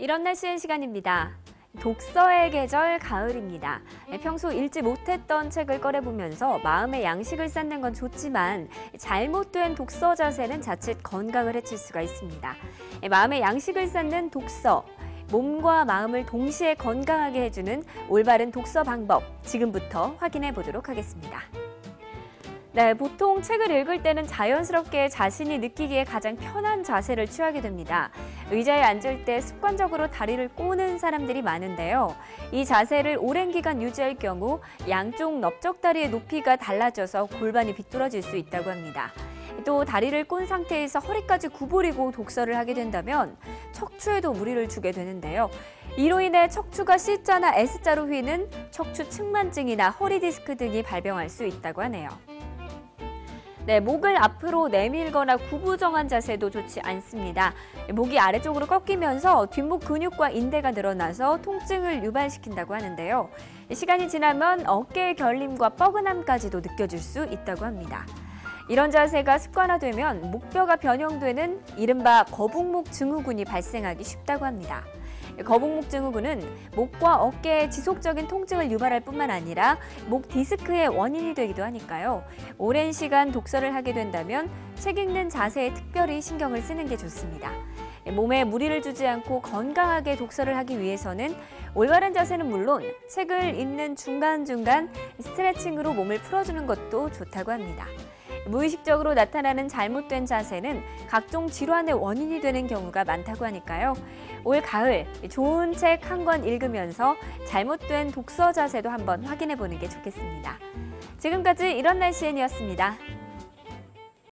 이런 날씨의 시간입니다. 독서의 계절 가을입니다. 평소 읽지 못했던 책을 꺼내보면서 마음의 양식을 쌓는 건 좋지만 잘못된 독서 자세는 자칫 건강을 해칠 수가 있습니다. 마음의 양식을 쌓는 독서, 몸과 마음을 동시에 건강하게 해주는 올바른 독서 방법 지금부터 확인해 보도록 하겠습니다. 네, 보통 책을 읽을 때는 자연스럽게 자신이 느끼기에 가장 편한 자세를 취하게 됩니다. 의자에 앉을 때 습관적으로 다리를 꼬는 사람들이 많은데요. 이 자세를 오랜 기간 유지할 경우 양쪽 넓적다리의 높이가 달라져서 골반이 비뚤어질 수 있다고 합니다. 또 다리를 꼰 상태에서 허리까지 구부리고 독서를 하게 된다면 척추에도 무리를 주게 되는데요. 이로 인해 척추가 C자나 S자로 휘는 척추 측만증이나 허리 디스크 등이 발병할 수 있다고 하네요. 네, 목을 앞으로 내밀거나 구부정한 자세도 좋지 않습니다. 목이 아래쪽으로 꺾이면서 뒷목 근육과 인대가 늘어나서 통증을 유발시킨다고 하는데요. 시간이 지나면 어깨의 결림과 뻐근함까지도 느껴질 수 있다고 합니다. 이런 자세가 습관화되면 목뼈가 변형되는 이른바 거북목 증후군이 발생하기 쉽다고 합니다. 거북목 증 후군은 목과 어깨에 지속적인 통증을 유발할 뿐만 아니라 목 디스크의 원인이 되기도 하니까요. 오랜 시간 독서를 하게 된다면 책 읽는 자세에 특별히 신경을 쓰는 게 좋습니다. 몸에 무리를 주지 않고 건강하게 독서를 하기 위해서는 올바른 자세는 물론 책을 읽는 중간중간 스트레칭으로 몸을 풀어주는 것도 좋다고 합니다. 무의식적으로 나타나는 잘못된 자세는 각종 질환의 원인이 되는 경우가 많다고 하니까요. 올 가을 좋은 책 한 권 읽으면서 잘못된 독서 자세도 한번 확인해 보는 게 좋겠습니다. 지금까지 이런 날씨엔이었습니다.